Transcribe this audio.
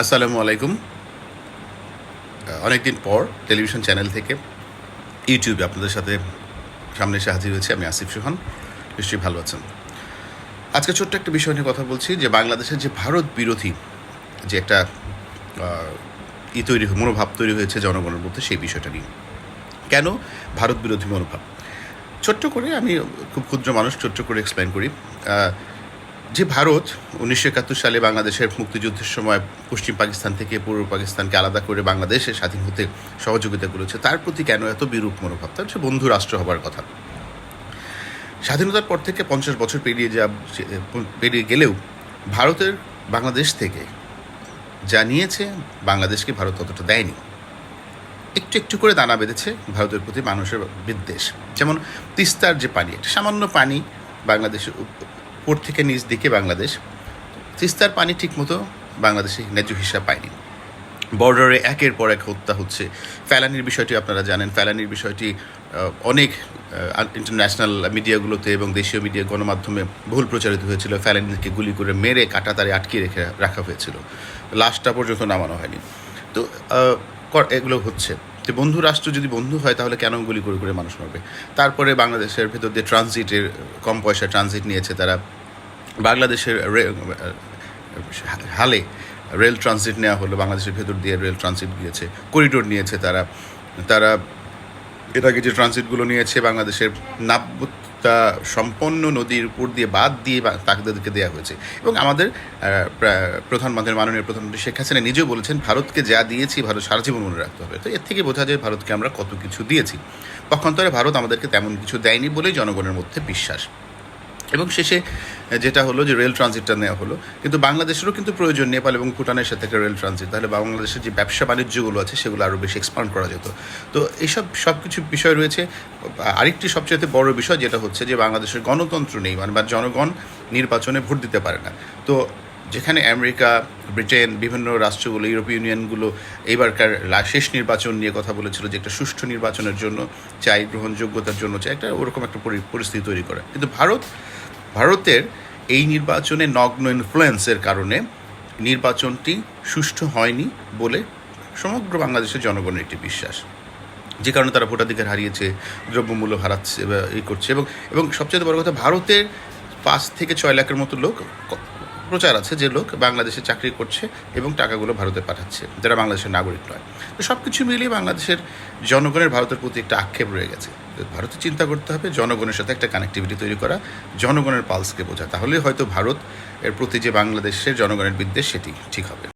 আসসালামু আলাইকুম। অনেকদিন পর টেলিভিশন চ্যানেল থেকে ইউটিউবে আপনাদের সাথে সামনে এসে হাজির হয়েছে আমি আসিফ সোহান। নিশ্চয়ই ভালো আছেন। আজকে ছোট্ট একটা বিষয় নিয়ে কথা বলছি যে বাংলাদেশের যে ভারত বিরোধী যে একটা ই তৈরি মনোভাব তৈরি হয়েছে জনগণের মধ্যে সেই বিষয়টা নিয়ে। কেন ভারত বিরোধী মনোভাব? ছোট্ট করে আমি খুব ক্ষুদ্র মানুষ, ছোট্ট করে এক্সপ্লেন করি। যে ভারত উনিশশো একাত্তর সালে বাংলাদেশের মুক্তিযুদ্ধের সময় পশ্চিম পাকিস্তান থেকে পূর্ব পাকিস্তানকে আলাদা করে বাংলাদেশে স্বাধীন হতে সহযোগিতা করেছে, তার প্রতি কেন এত বিরূপ মনোভাব? তার হচ্ছে বন্ধু রাষ্ট্র হবার কথা। স্বাধীনতার পর থেকে পঞ্চাশ বছর পেরিয়ে যা, পেরিয়ে গেলেও ভারতের বাংলাদেশ থেকে যা নিয়েছে, বাংলাদেশকে ভারত ততটা দেয়নি। একটু একটু করে দানা বেঁধেছে ভারতের প্রতি মানুষের বিদ্বেষ। যেমন তিস্তার যে পানি একটা সামান্য পানি বাংলাদেশের উপর থেকে নিচ দিকে বাংলাদেশ। তিস্তার পানি ঠিকমতো বাংলাদেশে ন্যায্য হিসাব পায়নি। বর্ডারে একের পর এক হত্যা হচ্ছে। ফেলানির বিষয়টি আপনারা জানেন। ফেলানির বিষয়টি অনেক ইন্টারন্যাশনাল মিডিয়াগুলোতে এবং দেশীয় মিডিয়া গণমাধ্যমে ভুল প্রচারিত হয়েছিল। ফ্যালানিকে গুলি করে মেরে কাটাতারে আটকে রেখে রাখা হয়েছিল। লাশটা পর্যন্ত নামানো হয়নি। তো এগুলো হচ্ছে। যে বন্ধু রাষ্ট্র যদি বন্ধু হয়, তাহলে কেন গুলি করে করে মানুষ মারবে? তারপরে বাংলাদেশের ভেতর দিয়ে ট্রানজিটের কম পয়সা ট্রানজিট নিয়েছে তারা। বাংলাদেশের হালে রেল ট্রানজিট নেওয়া হলো, বাংলাদেশের ভেতর দিয়ে রেল ট্রানজিট গিয়েছে করিডোর নিয়েছে তারা। তারা এর আগে যে ট্রানজিটগুলো নিয়েছে, বাংলাদেশের নাব্যতা সম্পন্ন নদীর উপর দিয়ে বাদ দিয়ে তাদেরকে দেওয়া হয়েছে। এবং আমাদের প্রধানমন্ত্রী মাননীয় প্রধানমন্ত্রী শেখ হাসিনা নিজেও বলেছেন, ভারতকে যা দিয়েছি, ভারত সারা জীবন মনে রাখতে হবে। তো এর থেকে বোঝা যায়, ভারতকে আমরা কত কিছু দিয়েছি। পক্ষান্তরে ভারত আমাদেরকে তেমন কিছু দেয়নি বলেই জনগণের মধ্যে বিশ্বাস। এবং শেষে যেটা হলো যে রেল ট্রানজিটটা নেওয়া হলো। কিন্তু বাংলাদেশেরও কিন্তু প্রয়োজন নেপাল এবং ভুটানের সাথে একটা রেল ট্রানজিট। তাহলে বাংলাদেশের যে ব্যবসা বাণিজ্যগুলো আছে, সেগুলো আরও বেশি এক্সপান্ড করা যেত। তো এইসব সব কিছু বিষয় রয়েছে। আরেকটি সবচেয়ে বড় বিষয় যেটা হচ্ছে যে বাংলাদেশের গণতন্ত্র নেই মানে বা জনগণ নির্বাচনে ভোট দিতে পারে না। তো যেখানে আমেরিকা, ব্রিটেন, বিভিন্ন রাষ্ট্রগুলো, ইউরোপীয় ইউনিয়নগুলো এইবারকার শেষ নির্বাচন নিয়ে কথা বলেছিল যে একটা সুষ্ঠু নির্বাচনের জন্য চাই, গ্রহণযোগ্যতার জন্য চাই, একটা ওরকম একটা পরি- পরিস্থিতি তৈরি করে। কিন্তু ভারত ভারতের এই নির্বাচনে নগ্ন ইনফ্লুয়েন্সের কারণে নির্বাচনটি সুষ্ঠু হয়নি বলে সমগ্র বাংলাদেশের জনগণের একটি বিশ্বাস। যে কারণে তারা ভোটাধিকার হারিয়েছে, দ্রব্যমূল্য হারাচ্ছে এই করছে এবং এবং সবচেয়ে বড় কথা, ভারতের পাঁচ থেকে ছয় লাখের মতো লোক প্রচার আছে যে লোক বাংলাদেশে চাকরি করছে এবং টাকাগুলো ভারতে পাঠাচ্ছে, যারা বাংলাদেশের নাগরিক নয়। তো সব কিছু মিলিয়ে বাংলাদেশের জনগণের, ভারতের প্রতি একটা আক্ষেপ রয়ে গেছে। তো ভারতে চিন্তা করতে হবে, জনগণের সাথে একটা কানেক্টিভিটি তৈরি করা, জনগণের পালসকে বোঝা। তাহলে হয়তো ভারত এর প্রতি যে বাংলাদেশের জনগণের বিদ্বেষ, সেটি ঠিক হবে।